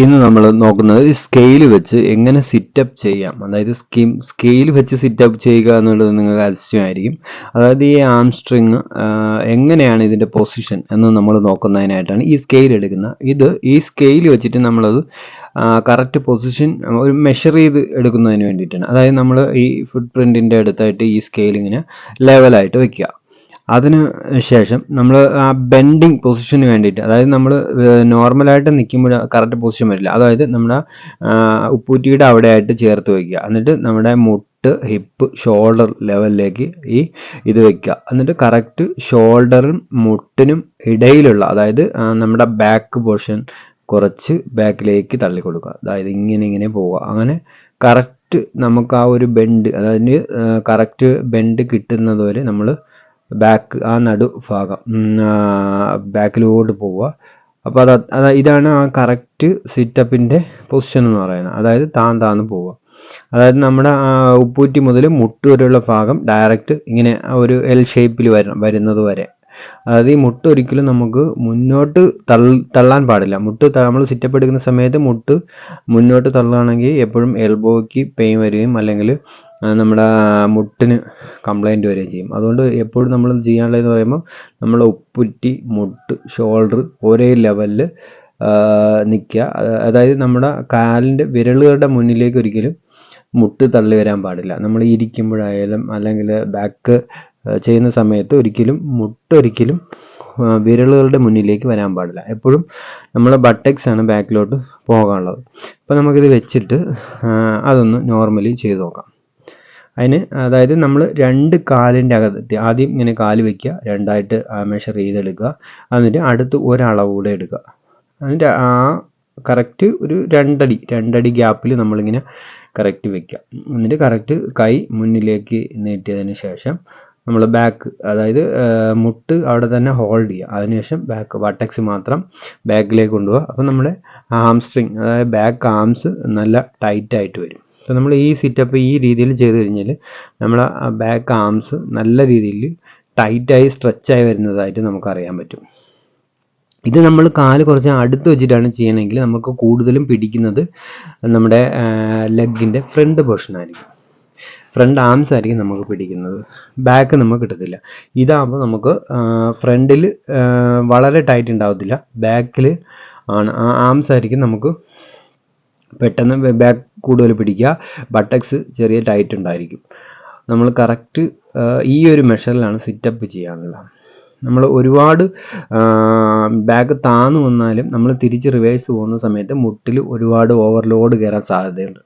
ഇന്ന് നമ്മൾ നോക്കുന്നത് സ്കെയിൽ വെച്ച് എങ്ങനെ സിറ്റപ്പ് ചെയ്യാം. അതായത് സ്കീം സ്കെയിൽ വെച്ച് സിറ്റപ്പ് ചെയ്യുക എന്നുള്ളത് നിങ്ങൾക്ക് ആവശ്യമായിരിക്കും. അതായത് ഈ ആംസ്ട്രിങ് എങ്ങനെയാണ് ഇതിന്റെ പൊസിഷൻ എന്ന് നമ്മൾ നോക്കുന്നതിനായിട്ടാണ് ഈ സ്കെയിൽ എടുക്കുന്നത്. ഇത് ഈ സ്കെയിൽ വെച്ചിട്ട് നമ്മളത് കറക്റ്റ് പൊസിഷൻ ഒരു മെഷർ ചെയ്ത് എടുക്കുന്നതിന് വേണ്ടിയിട്ടാണ്. അതായത് നമ്മൾ ഈ ഫുട് പ്രിന്റിന്റെ അടുത്തായിട്ട് ഈ സ്കെയിൽ ഇങ്ങനെ ലെവലായിട്ട് വെക്കുക. അതിന് ശേഷം നമ്മൾ ആ ബെൻഡിങ് പൊസിഷന് വേണ്ടിയിട്ട് അതായത് നമ്മൾ നോർമലായിട്ട് നിൽക്കുമ്പോൾ കറക്റ്റ് പൊസിഷൻ വരില്ല. അതായത് നമ്മുടെ ഉപ്പൂറ്റിയുടെ അവിടെയായിട്ട് ചേർത്ത് വയ്ക്കുക. എന്നിട്ട് നമ്മുടെ മുട്ട് ഹിപ്പ് ഷോൾഡർ ലെവലിലേക്ക് ഈ ഇത് വയ്ക്കുക. എന്നിട്ട് കറക്റ്റ് ഷോൾഡറും മുട്ടിനും ഇടയിലുള്ള അതായത് നമ്മുടെ ബാക്ക് പോർഷൻ കുറച്ച് ബാക്കിലേക്ക് തള്ളി കൊടുക്കുക അതായത് ഇങ്ങനെ ഇങ്ങനെ പോവുക. അങ്ങനെ കറക്റ്റ് നമുക്ക് ആ ഒരു ബെൻഡ് അതായത് കറക്റ്റ് ബെൻഡ് കിട്ടുന്നത് വരെ നമ്മൾ ബാക്ക് ആ നടു ഭാഗം. ബാക്കിലോട്ട് പോവുക. അപ്പോൾ അത് ഇതാണ് ആ കറക്റ്റ് സിറ്റപ്പിന്റെ പൊസിഷൻ എന്ന് പറയുന്നത്. അതായത് താൻ താന്ന് പോവുക. അതായത് നമ്മുടെ ഉപ്പൂറ്റി മുതൽ മുട്ട് വരെയുള്ള ഭാഗം ഡയറക്റ്റ് ഇങ്ങനെ ഒരു എൽ ഷേപ്പിൽ വരണം വരുന്നത് വരെ. അതായത് ഈ മുട്ട് ഒരിക്കലും നമുക്ക് മുന്നോട്ട് തള്ളാൻ പാടില്ല. മുട്ട് നമ്മൾ സിറ്റപ്പ് എടുക്കുന്ന സമയത്ത് മുട്ട് മുന്നോട്ട് തള്ളുകയാണെങ്കിൽ എപ്പോഴും എൽബോയ്ക്ക് പെയിൻ വരികയും അല്ലെങ്കിൽ നമ്മുടെ മുട്ടിന് കംപ്ലൈന്റ് വരികയും ചെയ്യും. അതുകൊണ്ട് എപ്പോഴും നമ്മൾ ചെയ്യാനുള്ളതെന്ന് പറയുമ്പോൾ നമ്മൾ ഉപ്പുറ്റി മുട്ട് ഷോൾഡർ ഒരേ ലെവലിൽ നിൽക്കുക അതായത് നമ്മുടെ കാലിന്റെ വിരലുകളുടെ മുന്നിലേക്ക് ഒരിക്കലും മുട്ട് തള്ളി വരാൻ പാടില്ല. നമ്മൾ ഇരിക്കുമ്പോഴായാലും അല്ലെങ്കിൽ ബാക്ക് ചെയ്യുന്ന സമയത്ത് ഒരിക്കലും മുട്ടൊരിക്കലും വിരലുകളുടെ മുന്നിലേക്ക് വരാൻ പാടില്ല. എപ്പോഴും നമ്മൾ ബട്ടക്സ് ആണ് ബാക്കിലോട്ട് പോകാനുള്ളത്. അപ്പോൾ നമുക്കിത് വെച്ചിട്ട് അതൊന്ന് നോർമലി ചെയ്ത് നോക്കാം. അതിന് അതായത് നമ്മൾ രണ്ട് കാലിന്റെ അകത്ത് ആദ്യം ഇങ്ങനെ കാൽ വെക്കുക രണ്ടായിട്ട് മെഷർ ചെയ്തെടുക്കുക എന്നിട്ട് അടുത്ത് ഒരളവ് കൂടെ എടുക്കുക. അതിന്റെ ആ കറക്റ്റ് ഒരു രണ്ടടി രണ്ടടി ഗ്യാപ്പിൽ നമ്മളിങ്ങനെ കറക്റ്റ് വെക്കുക. എന്നിട്ട് കറക്റ്റ് കൈ മുന്നിലേക്ക് നീട്ടിയതിന് ശേഷം നമ്മൾ ബാക്ക് അതായത് മുട്ട് അവിടെ തന്നെ ഹോൾഡ് ചെയ്യുക. അതിനുശേഷം ബാക്ക് വട്ടക്സ് മാത്രം ബാക്കിലേക്ക് കൊണ്ടുപോകുക അപ്പോൾ നമ്മുടെ ആംസ്ട്രിങ് അതായത് ബാക്ക് ആംസ് നല്ല ടൈറ്റായിട്ട് വരും. അപ്പോൾ നമ്മൾ ഈ സിറ്റപ്പ് ഈ രീതിയിൽ ചെയ്ത് കഴിഞ്ഞാൽ നമ്മുടെ ബാക്ക് ആംസ് നല്ല രീതിയിൽ ടൈറ്റായി സ്ട്രെച്ചായി വരുന്നതായിട്ട് നമുക്കറിയാൻ പറ്റും. ഇത് നമ്മൾ കാൽ കുറച്ച് അടുത്ത് വെച്ചിട്ടാണ് ചെയ്യണമെങ്കിൽ നമുക്ക് കൂടുതലും പിടിക്കുന്നത് നമ്മുടെ ലെഗിന്റെ ഫ്രണ്ട് പോർഷൻ ആയിരിക്കും. ഫ്രണ്ട് ആംസ് ആയിരിക്കും നമുക്ക് പിടിക്കുന്നത്. ബാക്ക് നമുക്ക് കിട്ടത്തില്ല. ഇതാകുമ്പോൾ നമുക്ക് ഫ്രണ്ടിൽ വളരെ ടൈറ്റ് ഉണ്ടാവത്തില്ല ബാക്കിൽ ആണ്. ആംസ് ആയിരിക്കും നമുക്ക് പെട്ടെന്ന് ബാക്ക് കൂടുതൽ പിടിക്കുക. ബട്ടക്സ് ചെറിയ ടൈറ്റ് ഉണ്ടായിരിക്കും നമ്മൾ കറക്റ്റ് ഈ ഒരു മെഷറിലാണ് സിറ്റപ്പ് ചെയ്യാനുള്ളത്. നമ്മൾ ഒരുപാട് ബാഗ് താന്നു വന്നാലും നമ്മൾ തിരിച്ച് റിവേഴ്സ് പോകുന്ന സമയത്ത് മുട്ടിൽ ഒരുപാട് ഓവർലോഡ് കയറാൻ സാധ്യതയുണ്ട്.